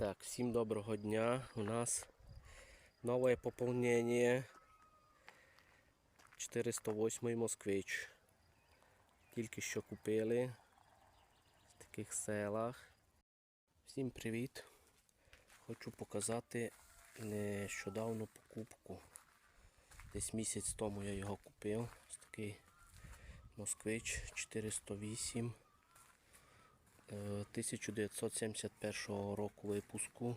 Так, всім доброго дня. У нас нове поповнення 408 москвич. Тільки що купили в таких селах. Всім привіт! Хочу показати нещодавну покупку. Десь місяць тому я його купив. Ось такий москвич 408. Е, 1971 року випуску.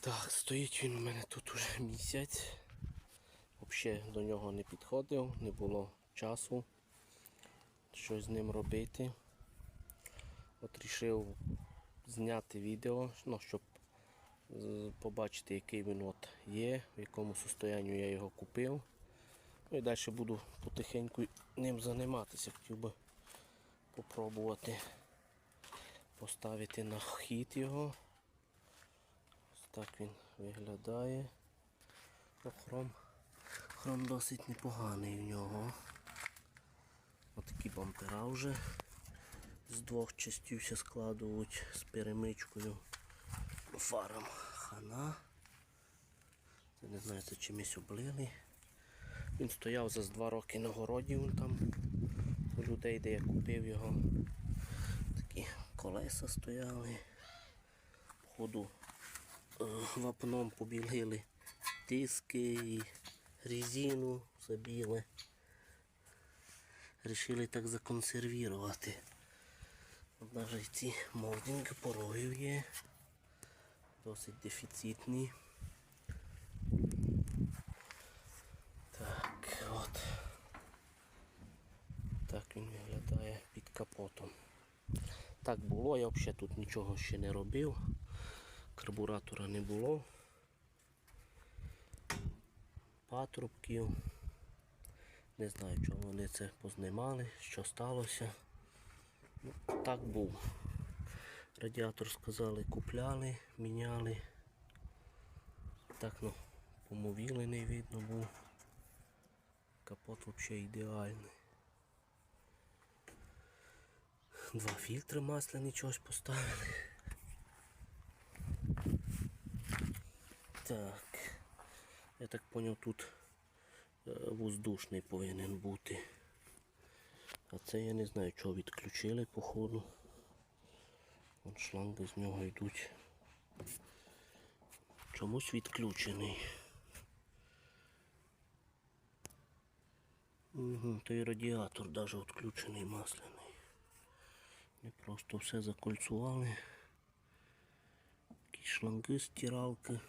Так, стоїть він у мене тут уже місяць. Взагалі до нього не підходив, не було часу щось з ним робити. От рішив зняти відео, ну, щоб побачити, який він от є, в якому состоянні я його купив. Ну і далі буду потихеньку ним займатися. Хотів би попробувати поставити на хід його. Ось так він виглядає. Ну, хром, хром досить непоганий в нього. Отакі бампера вже з двох частів ще складують з перемичкою. Фарам хана. Це не знаю, це чимось облили. Він стояв за два роки на городі вон там людей, де я купив його. Такі колеса стояли. Походу е, вапном побілили диски і резину забіли. Рішили так законсервувати. Навіть ці молдинги порогів є. Досить дефіцитні. Так, от. Так він виглядає під капотом. Так було, я взагалі тут нічого ще не робив. Карбуратора не було. Патрубків. Не знаю, чого вони це познімали, що сталося. Ну, так був. Радіатор сказали, купляли, міняли. Так ну, помовілений видно був. Капот взагалі ідеальний. Два фільтри масляні чогось поставили. Так. Я так поняв, тут е, воздушний повинен бути. А це я не знаю, чого відключили походу. Вон шланги з нього йдуть. Чомусь відключений. Угу, то і радіатор навіть відключений масляний. Ми просто все закольцували. Якісь шланги, стиралки.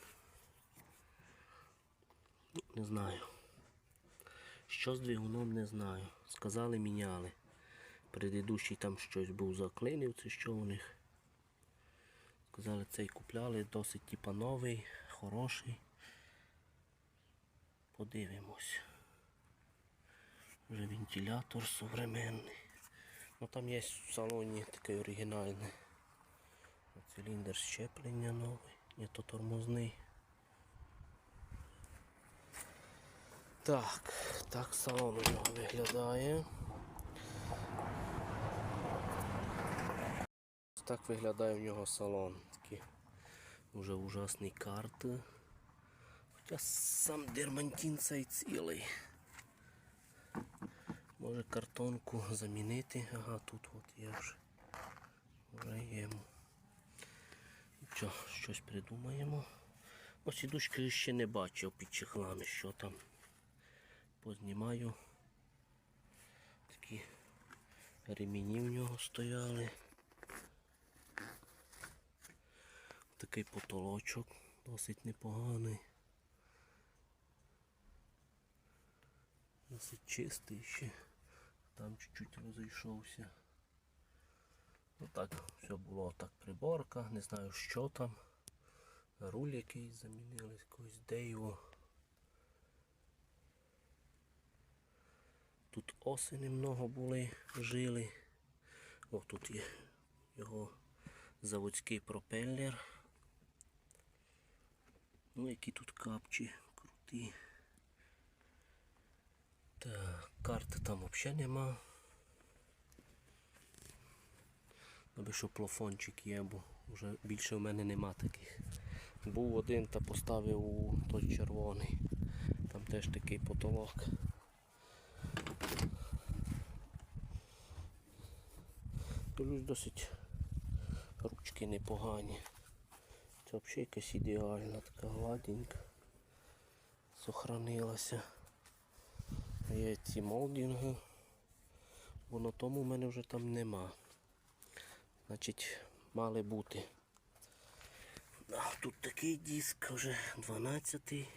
Ну, Не знаю. Що з двигуном не знаю. Сказали, міняли. Предыдущий там щось був заклинив, це що у них. Сказали, цей купляли, досить типа новий, хороший. Подивимось. Вже вентилятор современний. Ну там є в салоні такий оригінальний. Циліндр щеплення новий, не то тормозний. Так, так салон у нього виглядає. Так виглядає в нього салон. Такі вже ужасні карти. Хоча сам дермантин цей цілий. Може картонку замінити. Ага, тут от є вже. Вже є. Що, щось придумаємо. Ось сідушки ще не бачив під чехлами, що там. Познімаю. Такі ремені в нього стояли. Такий потолочок досить непоганий. Досить чистий ще. Там чуть-чуть розійшовся. Ну так, все було так приборка, не знаю що там. Руль якийсь замінили, якогось Дейво. Тут оси немного були, жили. О, тут є його заводський пропеллер. Ну, які тут капчі круті. Так, карти там взагалі нема. Аби що плафончик є, бо Вже більше в мене нема таких. Був один та поставив у той червоний. Там теж такий потолок. Дивлюсь, досить ручки непогані. Це взагалі якась ідеальна, така гладенька. Сохранилася. Є ці молдинги. Бо на тому в мене вже там нема. Значить, мали бути. А, тут такий диск вже 12-й.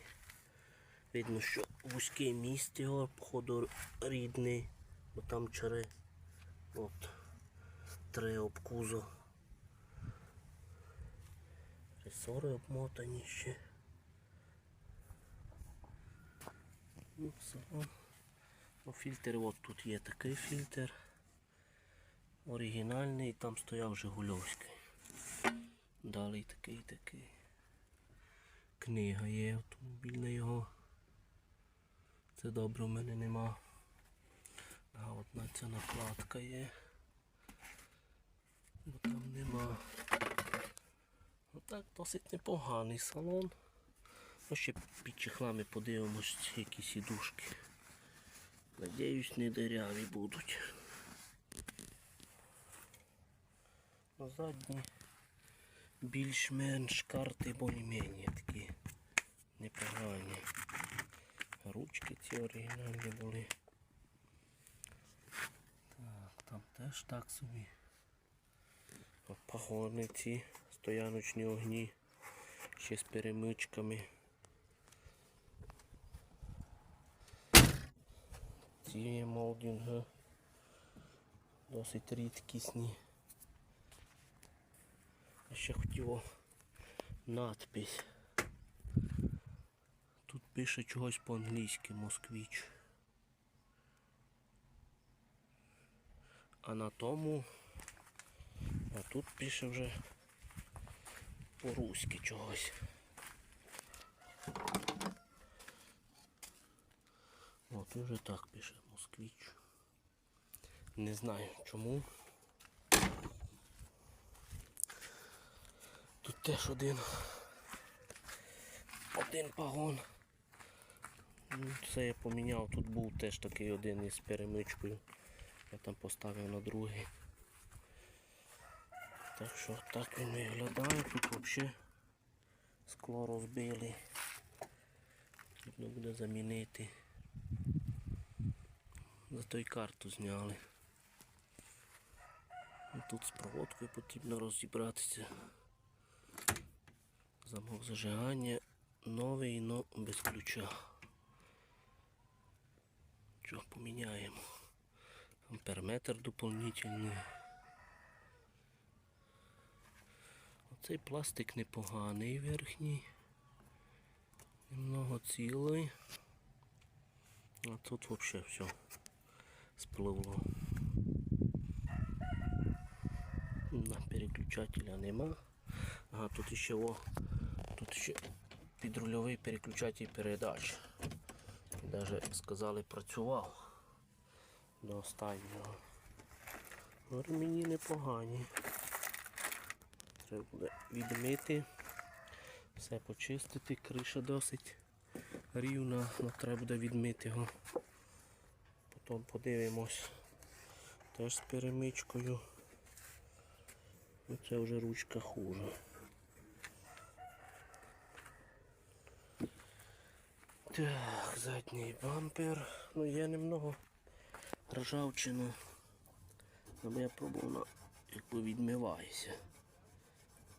Видно, що вузьке місце його, походу рідний, бо там чари от три обкузо. Ресори обмотані ще. Ну, салон. Ну, фільтр, от тут є такий фільтр. Оригінальний, там стояв Жигульовський. Далі такий такий. Книга є автомобільна його. Це добре, в мене нема. А от на ця накладка є. Бо там нема. Отак досить непоганий салон. Ну, ще під чехлами подивимось, які сідушки. Надіюсь, не диряві будуть. На задні більш-менш карти більш-менш такі непогані. Ручки ці оригінальні були. Так, там теж так собі. А Пагони ці, стояночні огні, ще з перемичками. Ці є молдинги. Досить рідкісні. Я ще хотів надпись. Тут пише чогось по-англійськи москвіч. А на тому, а тут пише вже по-руськи чогось. От вже так пише москвіч. Не знаю чому. Тут теж один. Один пагон. Ну, Це я поміняв, тут був теж такий один із перемичкою. Я там поставив на другий. Так що так він виглядає, тут взагалі скло розбили. Потрібно буде замінити. Зато й карту зняли. Тут з проводкою потрібно розібратися. Замок зажигання новий, но без ключа. Що поміняємо? Амперметр доповнительний. Оцей пластик непоганий верхній. Немного цілий. А тут взагалі все спливло. На переключателя нема. Ага, тут ще о, тут ще підрульовий переключатель передач. Даже сказали працював до останнього. Ремені непогані. Треба буде відмити, все почистити, криша досить рівна, але треба буде відмити його. Потім подивимось теж з перемичкою. Ну, Це вже ручка хуже. Так, задній бампер. Ну є немного ржавчину. Але я пробував якби відмивається.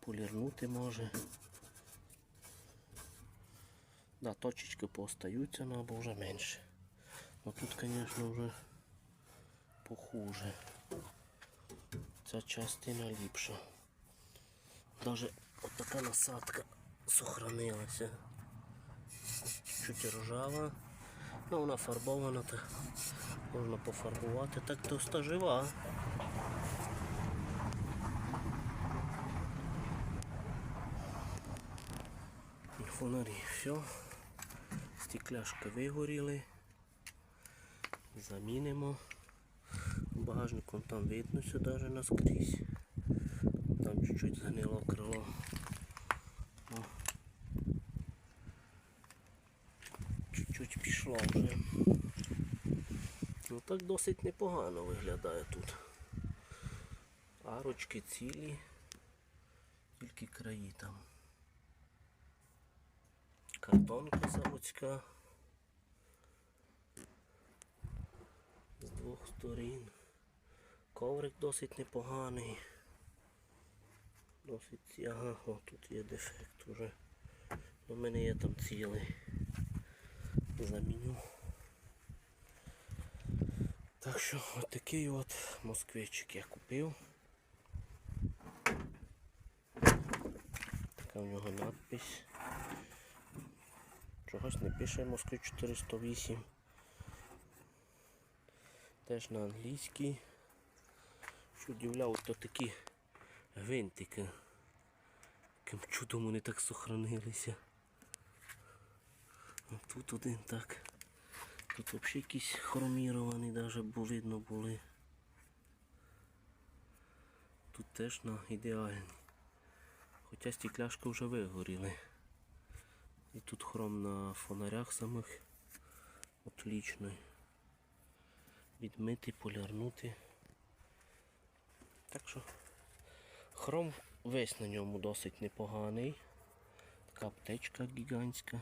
Полірнути може. Да, точечки поостаються, ну, або вже менше. Ну тут, звісно, вже похуже. Ця частина ліпша. Даже от така насадка сохранилася. Чуть ржава. Ну вона фарбована, так можна пофарбувати. Так товста жива. Фонарі, все. Стекляшки вигоріли. Замінимо. Багажником там видно даже наскрізь. Там чуть-чуть згнило крило. Чуть-чуть пішло вже. Ну так досить непогано виглядає тут. Арочки цілі, тільки краї там. Картонка заводська. З двох сторін. Коврик досить непоганий. Досить ага, о, тут є дефект уже. У мене є там цілий. Заміню. Так що от такий от москвичик я купив. Така в нього надпись. Чогось не пише Москвич 408. Теж на англійській. Що удивляв, то такі гвинтики. Яким чудом вони так сохранилися. А тут один так. Тут взагалі якісь хроміровані навіть видно були. Тут теж на ідеальні. Хоча стекляшки вже вигоріли. І тут хром на фонарях самих отлічний. Відмити, полярнути. Так що хром весь на ньому досить непоганий. Така аптечка гігантська.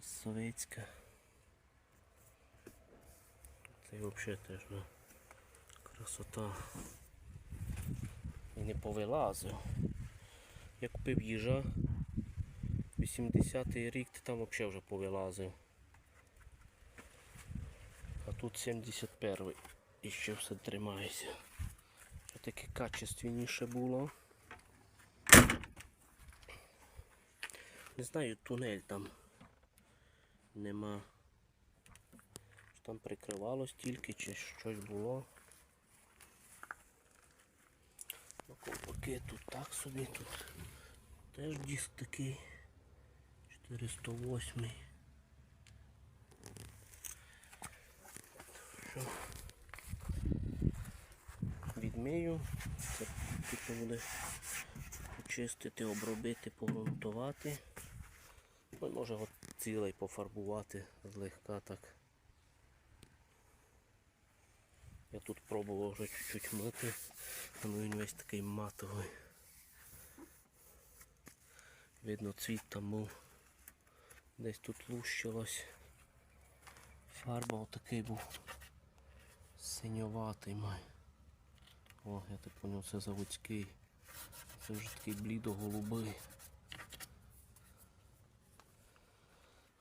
Совєтська. Це взагалі теж ну, красота. І не повилазив. Я купив їжа. 80-й рік то там взагалі вже повилазив. А тут 71-й. І ще все тримається. Що таке качественніше було. Не знаю, тунель там нема. Там прикривалось тільки, чи щось було. Ну, ковпаки тут так собі, тут теж диск такий. 408. Що? Відмию. Це типу буде почистити, обробити, погрунтувати. Ну, може от цілий пофарбувати злегка так. Я тут пробував вже чуть-чуть мити, а ну він весь такий матовий. Видно, цвіт там був. Десь тут лущилось. Фарба отакий був синьоватий май. О, я так поняв, це заводський. Це вже такий блідо-голубий.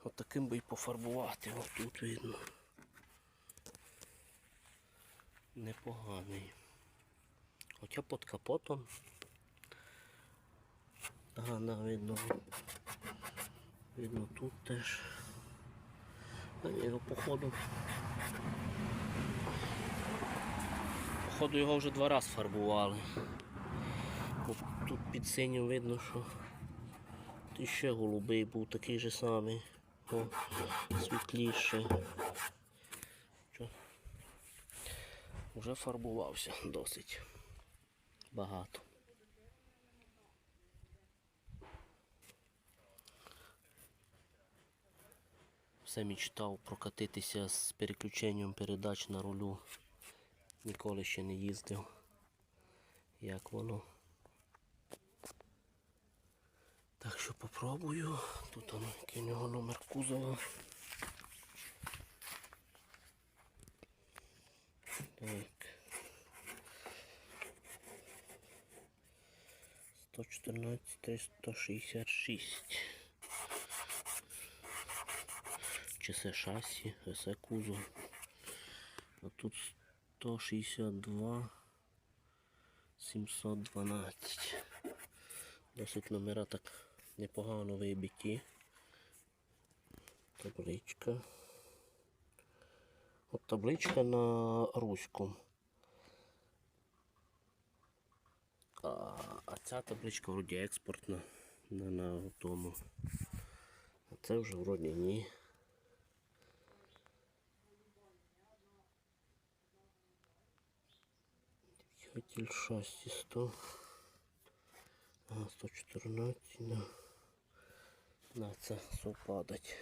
От таким би і пофарбувати, От тут видно. Непоганий. Хоча під капотом. Ага, видно. Видно тут теж. Його походу. Походу його вже два рази фарбували. Бо тут під синім видно, що тут ще голубий був такий же самий. О, світліше. Що? Вже фарбувався досить багато. Все мечтав прокатитися з переключенням передач на рулю. Ніколи ще не їздив. Як воно. Так що попробую. Тут воно, який у нього номер кузова. Так. 114 366. Чи це шасі, це кузов. А тут 162 712. Досить номера так непогано вибиті. Табличка. От табличка на руську. А, а ця табличка вроді експортна на, на тому. А це вже вроді ні. Двигатель шасси 100. Ага, 114, да. На це совпадать.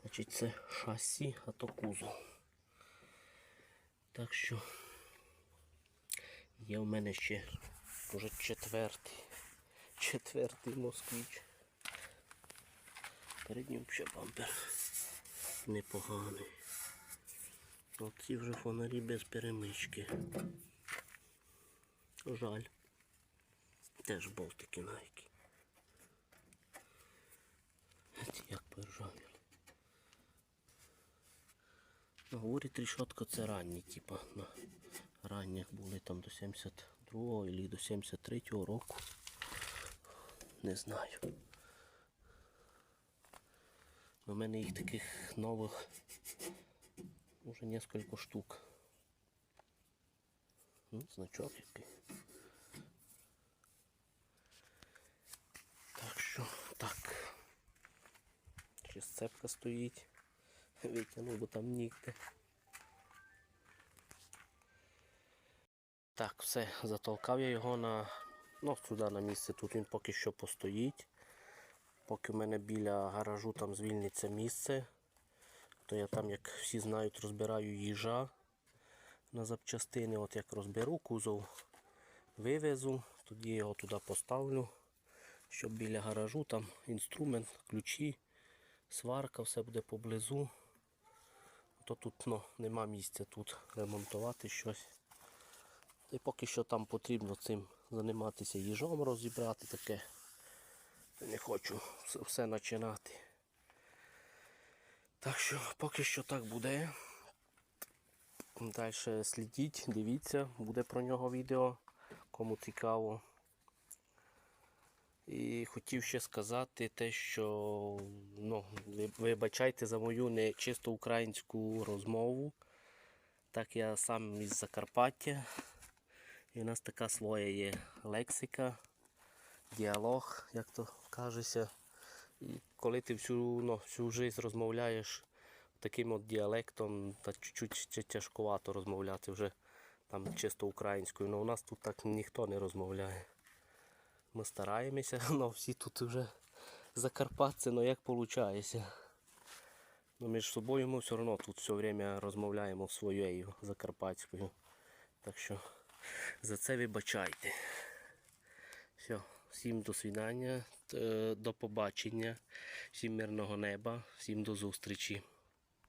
Значить це шасі, а то кузов. Так що є в мене ще вже четвертий. Четвертий москвич. Передній взагалі бампер непоганий. Оці вже фонарі без перемички. Жаль. Теж болтики найки. Як поржавіли. На говорі трішотка це ранні, типа на ранніх були там до 72-го або до 73-го року. Не знаю. У мене їх таких нових уже несколько штук. Ну, значок який. Так що так. Ще сцепка стоїть. Витягнув, бо там нігде. Так, все, затолкав я його на. Ну, сюди на місце. Тут він поки що постоїть. Поки в мене біля гаражу там звільниться місце, то я там, як всі знають, розбираю їжа на запчастини. От як розберу кузов, вивезу, тоді його туди поставлю, щоб біля гаражу там інструмент, ключі, сварка, все буде поблизу. То тут ну, нема місця тут ремонтувати щось. І поки що там потрібно цим займатися їжом розібрати таке. Не хочу все, починати. Так що поки що так буде. Далі слідіть, дивіться, буде про нього відео, кому цікаво. І хотів ще сказати те, що ну, вибачайте за мою не чисто українську розмову. Так я сам із Закарпаття. І у нас така своя є лексика, діалог, як то кажеться. Коли ти всю, ну, всю життя розмовляєш таким от діалектом, та чуть-чуть тяжкувато розмовляти вже там чисто українською. Ну у нас тут так ніхто не розмовляє. Ми стараємося, але всі тут вже закарпатці, ну як виходить. Ну, між собою ми все одно тут все время розмовляємо своєю закарпатською. Так що за це вибачайте. Все, всім до свидання, е, до побачення, всім мирного неба, всім до зустрічі.